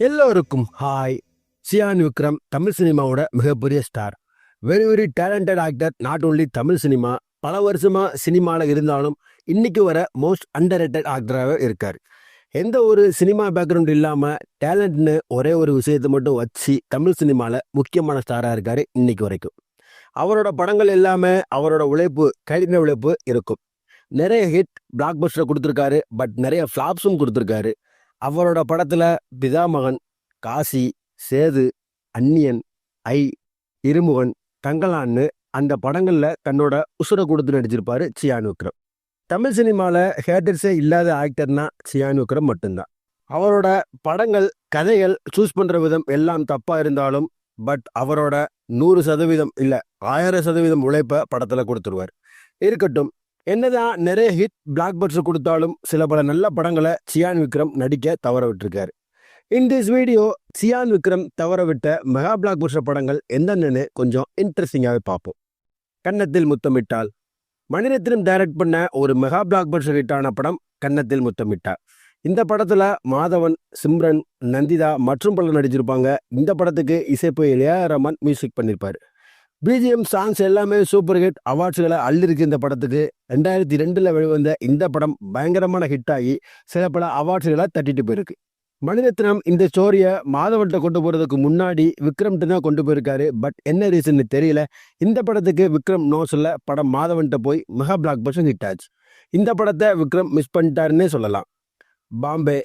எல்லோருக்கும் ஹாய் சியான் விக்ரம் தமிழ் சினிமாவோட மிகப்பெரிய star very very talented actor not only Tamil cinema பல வருஷமா சினிமாவில் இருந்தாலும் இன்னைக்கு வர மோஸ்ட் அண்டர் ரேட்டட் ஆக்டராகவே இருக்கார். எந்த ஒரு சினிமா பேக்ரவுண்ட் இல்லாமல் டேலண்ட்னு ஒரே ஒரு விஷயத்தை மட்டும் வச்சு தமிழ் சினிமாவில் முக்கியமான ஸ்டாராக இருக்கார் இன்னைக்கு வரைக்கும். அவரோட படங்கள் எல்லாமே அவரோட உழைப்பு கடின உழைப்பு இருக்கும். நிறைய ஹிட் பிளாக் பஸ்டர் கொடுத்துருக்காரு பட் நிறைய ஃப்ளாப்ஸும் கொடுத்துருக்காரு. அவரோட படத்தில் பிதாமகன் காசி சேது அந்நியன் ஐ இருமுகன் தங்கலான்னு அந்த படங்களில் தன்னோட உசுரை கொடுத்து நடிச்சிருப்பாரு சியான் விக்ரம். தமிழ் சினிமாவில் ஹேட்டர்ஸே இல்லாத ஆக்டர்னா சியானு விக்ரம் மட்டும்தான். அவரோட படங்கள் கதைகள் சூஸ் பண்ணுற விதம் எல்லாம் தப்பாக இருந்தாலும் பட் அவரோட நூறு சதவீதம் இல்லை ஆயிரம் சதவீதம் உழைப்பை படத்தில் கொடுத்துருவார். இருக்கட்டும் என்னதான் நிறைய ஹிட் பிளாக் கொடுத்தாலும் சில பல நல்ல படங்களை சியான் விக்ரம் நடிக்க தவற விட்டுருக்காரு in this video Chiyaan Vikram தவற விட்ட மெகா பிளாக் படங்கள் என்னென்னு கொஞ்சம் இன்ட்ரெஸ்டிங்காகவே பார்ப்போம். கன்னத்தில் முத்தமிட்டால். மணிரத்னம் டைரக்ட் பண்ண ஒரு மெகா பிளாக் ஹிட்டான படம் கன்னத்தில் முத்தமிட்டார். இந்த படத்துல மாதவன் சிம்ரன் நந்திதா மற்றும் பலர் நடிச்சிருப்பாங்க. இந்த படத்துக்கு இசைப்பு இளையராமன் மியூசிக் பண்ணியிருப்பாரு பிஜிஎம் சாங்ஸ் எல்லாமே சூப்பர் ஹிட் அவார்ட்ஸ்களை அள்ளிருக்கு இந்த படத்துக்கு. ரெண்டாயிரத்தி ரெண்டில் வெளிவந்த இந்த படம் பயங்கரமான ஹிட் ஆகி சில பல அவார்ட்ஸ்களை தட்டிட்டு போயிருக்கு. மணிரத்னம் இந்த ஸ்டோரியை மாதவன்கிட்ட கொண்டு போகிறதுக்கு முன்னாடி விக்ரம்கிட்ட தான் கொண்டு போயிருக்காரு. பட் என்ன ரீசன் தெரியல. இந்த படத்துக்கு விக்ரம் நோ சொல்ல படம் மாதவன்கிட்ட போய் மெகா பிளாக் பஸ்டர் ஹிட் ஆச்சு. இந்த படத்தை விக்ரம் மிஸ் பண்ணிட்டாருன்னே சொல்லலாம். பாம்பே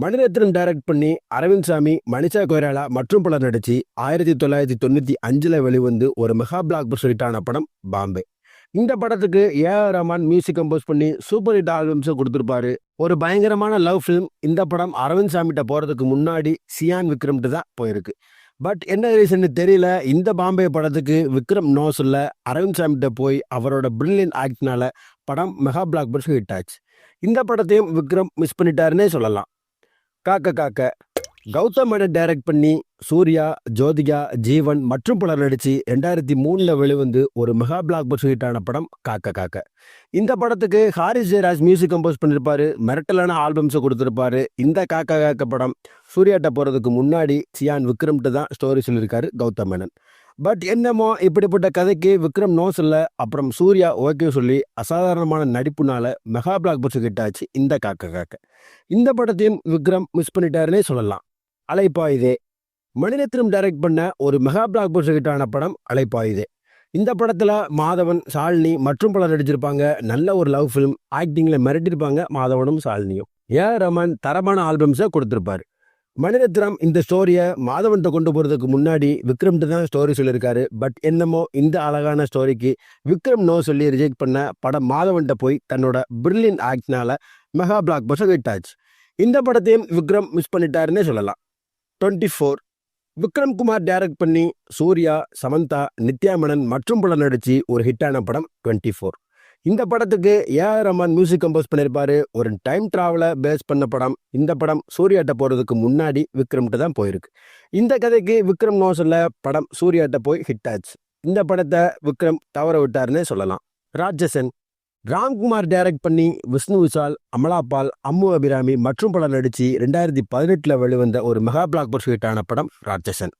மணிரத்னம் டைரக்ட் பண்ணி அரவிந்த் சாமி மணிஷா கொய்ராலா மற்றும் பலர் நடிச்சு ஆயிரத்தி தொள்ளாயிரத்தி தொண்ணூற்றி அஞ்சில் வெளிவந்து ஒரு மெகா பிளாக் பஸ்டர் ஹிட்டான படம் பாம்பே. இந்த படத்துக்கு A R Rahman music compose பண்ணி சூப்பர் ஹிட் ஆல்பம்ஸை கொடுத்துருப்பாரு. ஒரு பயங்கரமான லவ் ஃபிலிம் இந்த படம் அரவிந்த் சாமிகிட்ட போகிறதுக்கு முன்னாடி சியான் விக்ரம்ட்டு தான் போயிருக்கு. பட் என்ன ரீசன் தெரியல. இந்த பாம்பே படத்துக்கு விக்ரம் நோ சொல்ல அரவிந்த் சாமிகிட்ட போய் அவரோட பிரில்லியன் ஆக்ட்னால படம் மெகா பிளாக் பஸ்டர் ஹிட் ஆச்சு. இந்த படத்தையும் விக்ரம் மிஸ் பண்ணிட்டாருன்னே சொல்லலாம். காக்க காக்க. கௌதம் மேனன் டைரக்ட் பண்ணி சூர்யா ஜோதிகா ஜீவன் மற்றும் பலர் நடித்து ரெண்டாயிரத்தி மூணில் வெளிவந்து ஒரு மெகா பிளாக் பஸ்டர் ஹிட்டான படம் காக்க காக்க. இந்த படத்துக்கு ஹாரிஸ் ஜெயராஜ் மியூசிக் கம்போஸ் பண்ணியிருப்பாரு மிரட்டலான ஆல்பம்ஸை கொடுத்துருப்பாரு. இந்த காக்க காக்க படம் சூர்யாட்ட போகிறதுக்கு முன்னாடி சியான் விக்ரம்ட்டு தான் ஸ்டோரி சொல்லியிருக்காரு கௌதம் மேனன் பட் என்னமோ இப்படிப்பட்ட கதைக்கு விக்ரம் நோ சொல்ல அப்புறம் சூர்யா ஓகே சொல்லி அசாதாரணமான நடிப்புனால மெகா பிளாக் பஸ்டர் கிட்டாச்சு ஆச்சு இந்த காக்க காக்க. இந்த படத்தையும் விக்ரம் மிஸ் பண்ணிட்டாருன்னே சொல்லலாம். அலைப்பாயுதே. மணிரத்னம் டைரக்ட் பண்ண ஒரு மெகா பிளாக் பஸ்டர் கிட்டான படம் அலைப்பாயுதே. இந்த படத்தில் மாதவன் சாலினி மற்றும் பலர் நடிச்சிருப்பாங்க. நல்ல ஒரு லவ் ஃபிலிம் ஆக்டிங்கில் மிரட்டிருப்பாங்க மாதவனும் சாலினியும் ஏ ரமன் தரமான ஆல்பம்ஸை கொடுத்துருப்பாரு. மணிரத்னம் இந்த ஸ்டோரியை மாதவன்கிட்ட கொண்டு போகிறதுக்கு முன்னாடி விக்ரம்கிட்ட தான் ஸ்டோரி சொல்லியிருக்காரு. பட் என்னமோ இந்த அழகான ஸ்டோரிக்கு விக்ரம் நோ சொல்லி ரிஜெக்ட் பண்ண படம் மாதவன்கிட்ட போய் தன்னோட பிரில்லியன் ஆக்ட்னால மெகா பிளாக் பஸ்டர் ஹிட் ஆச்சு. இந்த படத்தையும் விக்ரம் மிஸ் பண்ணிட்டாருன்னே சொல்லலாம். Twenty four Vikram Kumar direct பண்ணி சூர்யா சமந்தா நித்யாமணன் மற்றும் பலர் நடித்து ஒரு ஹிட்டான படம் டுவெண்ட்டி ஃபோர் இந்த படத்துக்கு ஏ. ஆர். மியூசிக் கம்போஸ் பண்ணியிருப்பாரு ஒரு டைம் டிராவலை பேஸ் பண்ண படம். இந்த படம் சூர்யாட்ட போகிறதுக்கு முன்னாடி விக்ரம்கிட்ட தான் போயிருக்கு. இந்த கதைக்கு விக்ரம் நோ படம் சூர்யாட்ட போய் ஹிட் ஆச்சு. இந்த படத்தை விக்ரம் தவற விட்டாருன்னே சொல்லலாம். ராட்சசன் ராம்குமார் டைரக்ட் பண்ணி விஷ்ணு விஷால் அமலாபால் அம்மு அபிராமி மற்றும் பலர் நடிச்சு ரெண்டாயிரத்தி பதினெட்டில் வெளிவந்த ஒரு மெகா பிளாக் பஸ்டர் ஹிட்டான படம் ராட்சசன்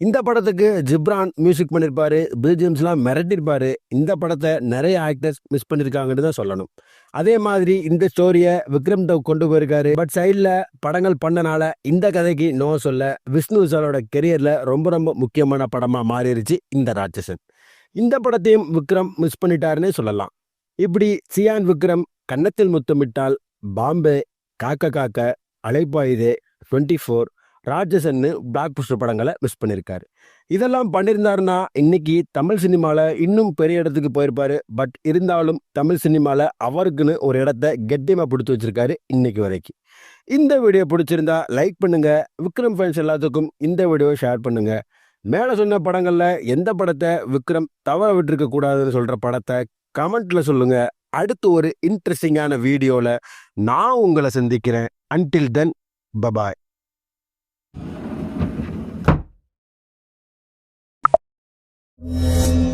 இந்த படத்துக்கு ஜிப்ரான் மியூசிக் பண்ணியிருப்பாரு பிஜிஎம்ஸ்லாம் மிரட்டிருப்பார். இந்த படத்தை நிறைய ஆக்டர்ஸ் மிஸ் பண்ணியிருக்காங்கன்னு தான் சொல்லணும். அதே மாதிரி இந்த ஸ்டோரியை விக்ரம் டவ் கொண்டு போயிருக்காரு. பட் சைடில் படங்கள் பண்ணனால இந்த கதைக்கு நோ சொல்ல விஷ்ணு சாரோட கெரியரில் ரொம்ப ரொம்ப முக்கியமான படமாக மாறிடுச்சு இந்த ராட்சசன். இந்த படத்தையும் விக்ரம் மிஸ் பண்ணிட்டாருன்னே சொல்லலாம். இப்படி சியான் விக்ரம் கன்னத்தில் முத்தமிட்டால் பாம்பே காக்க காக்க அலைப்பாயுதே டுவெண்ட்டி ஃபோர் ராட்சசன்னு பிளாக் புஸ்டர் படங்களை மிஸ் பண்ணியிருக்காரு இதெல்லாம் பண்ணியிருந்தாருன்னா இன்னைக்கு தமிழ் சினிமாவில் இன்னும் பெரிய இடத்துக்கு போயிருப்பாரு. பட் இருந்தாலும் தமிழ் சினிமாவில் அவருக்குன்னு ஒரு இடத்த கெட்டியமாக பிடிச்சி வச்சிருக்காரு இன்னைக்கு வரைக்கும். இந்த வீடியோ பிடிச்சிருந்தா லைக் பண்ணுங்க. விக்ரம் ஃபேன்ஸ் எல்லாத்துக்கும் இந்த வீடியோவை ஷேர் பண்ணுங்க. மேலே சொன்ன படங்களில் எந்த படத்தை விக்ரம் தவற விட்டுருக்க கூடாதுன்னு சொல்கிற படத்தை கமெண்ட்ல சொல்லுங்க. அடுத்து ஒரு இன்ட்ரெஸ்டிங்கான வீடியோவில் நான் உங்களை சந்திக்கிறேன். Until then bye bye Música